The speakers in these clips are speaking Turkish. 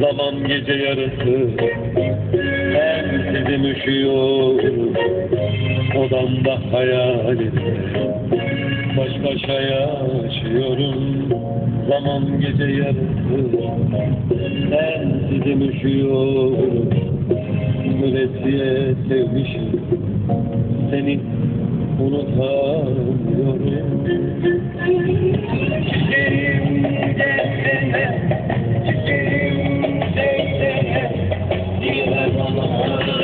Zaman gece yarısı Sensizim üşüyor Odamda hayalim Baş başa yaşıyorum Zaman gece yarısı. Sensizim üşüyor Müresiye sevmişim. Seni unutamıyorum. Çiçeğim gelsene Çiçeğim sevsene Dile bana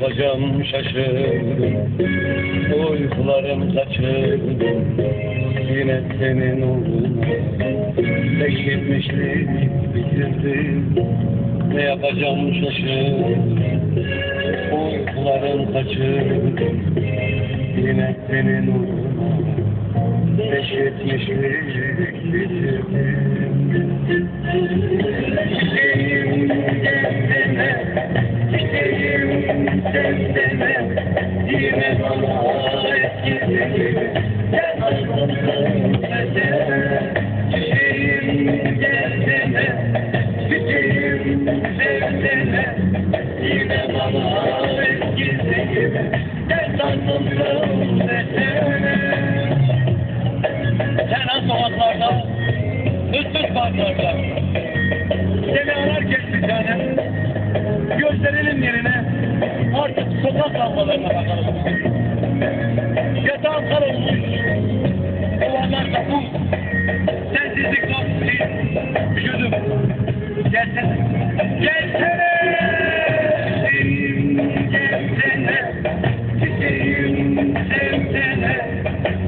yapacağım şaşırdım. Uykularım kaçırdım. Yine senin uğruna Beş yetmişlik bitirdim. Ne yapacağım şaşırdım. Uykularım kaçırdım. Yine senin uğruna Beş yetmişlik bitirdim Çiçeğim sevsene Yine bana eskisi gibi Gel aşkımsın desene Çiçeğim gelsene Çiçeğim sevsene Yine bana eskisi gibi Gel aşkımsın desene Sen sokaklarda Üstsüz parklarda sokak lambalarına bakalım. Yatağın karolmuş Duvarlar kapı Sensizlik kapı Üşüdüm Gelsene. Gelsene. Çiçeğim Gelsene. Çiçeğim Sevsene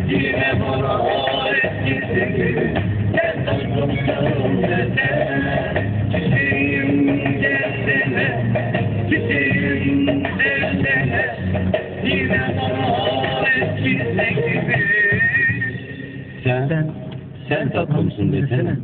Yine bana eskisi gibi Gel. Tatlım sarıl gibi Sen, sen tatlımsın desene